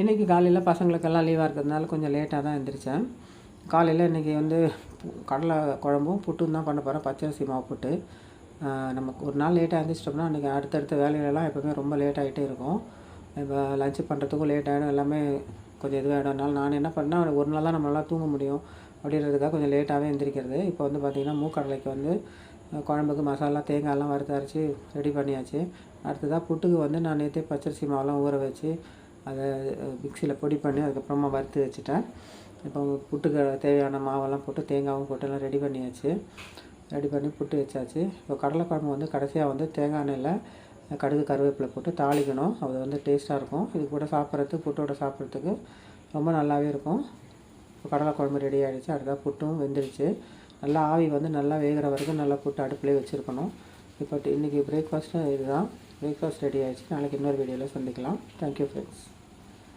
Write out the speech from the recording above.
இன்றைக்கி காலையில் பசங்களுக்கெல்லாம் லீவாக இருக்கிறதுனால கொஞ்சம் லேட்டாக தான் எழுந்திரிச்சேன் காலையில் இன்றைக்கி வந்து கடலை குழம்பும் புட்டும் தான் பண்ண போகிறேன் பச்சரிசி மாவு புட்டு. நமக்கு ஒரு நாள் லேட்டாக எழுந்திரிச்சிட்டோம்னா அன்றைக்கி அடுத்தடுத்த வேலையிலலாம் எப்போவுமே ரொம்ப லேட் ஆகிட்டே இருக்கும். இப்போ லஞ்சு பண்ணுறதுக்கும் லேட் ஆகிடும் எல்லாமே கொஞ்சம் இதுவாகிடும் அதனால் நான் என்ன பண்ணேன் ஒரு நாள் தான் நம்மளால் தூங்க முடியும். அப்படின்றதுக்காக கொஞ்சம் லேட்டாகவே எழுந்திரிக்கிறது இப்போ வந்து பார்த்திங்கன்னா மூக்கடலைக்கு வந்து குழம்புக்கு மசாலா தேங்காயெல்லாம் வறுத்து அரைச்சி ரெடி பண்ணியாச்சு. அடுத்ததாக புட்டுக்கு வந்து நான் நேற்றே பச்சரிசி மாவெல்லாம் ஊற வச்சு அதை மிக்சியில் பொடி பண்ணி அதுக்கப்புறமா வறுத்து வச்சுட்டேன். இப்போ புட்டுக்கு தேவையான மாவெல்லாம் போட்டு தேங்காயும் போட்டு எல்லாம் ரெடி பண்ணியாச்சு. ரெடி பண்ணி புட்டு வச்சாச்சு. இப்போ கடலைக்குழம்பு வந்து கடைசியாக வந்து தேங்காய் எண்ணெயில் கடுகு கருவேப்பிலை போட்டு தாளிக்கணும். அது வந்து டேஸ்ட்டாக இருக்கும். இது கூட சாப்பிட்றதுக்கு புட்டோட சாப்பிட்றதுக்கு ரொம்ப நல்லாவே இருக்கும். இப்போ கடலைக்குழம்பு ரெடி ஆகிடுச்சு அடுத்ததாக புட்டும் வெந்துருச்சு. நல்லா ஆவி வந்து நல்லா வேகிற வரைக்கும் நல்லா புட்டு அடுப்புலேயே வச்சுருக்கணும். இப்போ இன்றைக்கி பிரேக்ஃபாஸ்ட்டும் இதுதான். பிரேக்ஃபாஸ்ட் ரெடி ஆகிடுச்சு நாளைக்கு இன்னொரு வீடியோவில் சந்திக்கலாம். Thank you friends